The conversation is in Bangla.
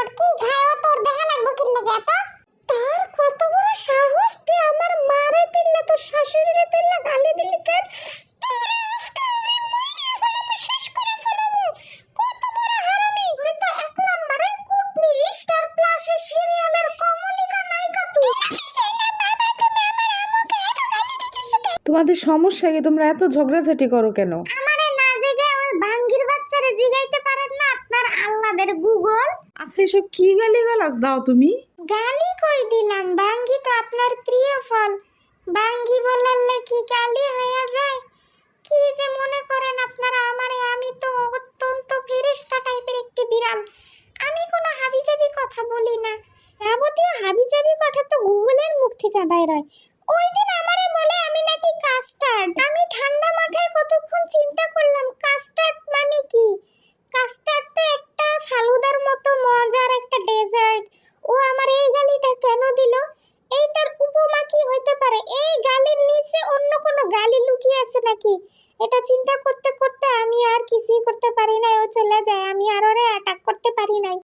রিপোর্ট কি খায়ও তোর দেখা লাগবো কি লাগে এত তার কত বড় সাহস তুই আমার মারে দিলে তোর শাশুড়িরে গালি দিলি কেন? তোর আজকে আমি মাইরে ফেলাবো, শেষ করে ফেলাবো। কত বড় হারামি। তুই তো এক নম্বরে কুটনি, স্টার প্লাসের সিরিয়ালের কমলিকা তোমাদের সমস্যা কি? তোমরা এত ঝগড়াঝাটি করো কেন? আমারে না জেগে ওই ভাঙ্গির বাচ্চারে জিগাইতে পারেন না আপনার আল্লাদের গুগল? আচ্ছা এসব কি গালি গালাজ দাও তুমি? গালি কই দিলাম? বাঙ্গি তো আপনার প্রিয় ফল। বাঙ্গি বলালে কি গালি হয়ে যায়। কি যে মনে করেন আপনারা আমারে? আমি তো অত্যন্ত ফেরেশতা টাইপের একটি বিড়াল। আমি কোনো হাবিজাবি কথা বলি না। যাবতীয় হাবিজাবি কথা তো গুগলের মুখ থেকে বাইর হয়। ওই দিন আমারে বলে আমি নাকি কাস্টার্ড। পারে। এই গালির নিচে অন্য কোনো গালি লুকিয়ে আছে নাকি? এটা চিন্তা করতে করতে আমি আর কিছুই করতে পারি না ও চলে যায়। আমি আর ওরে অ্যাটাক করতে পারি নাই।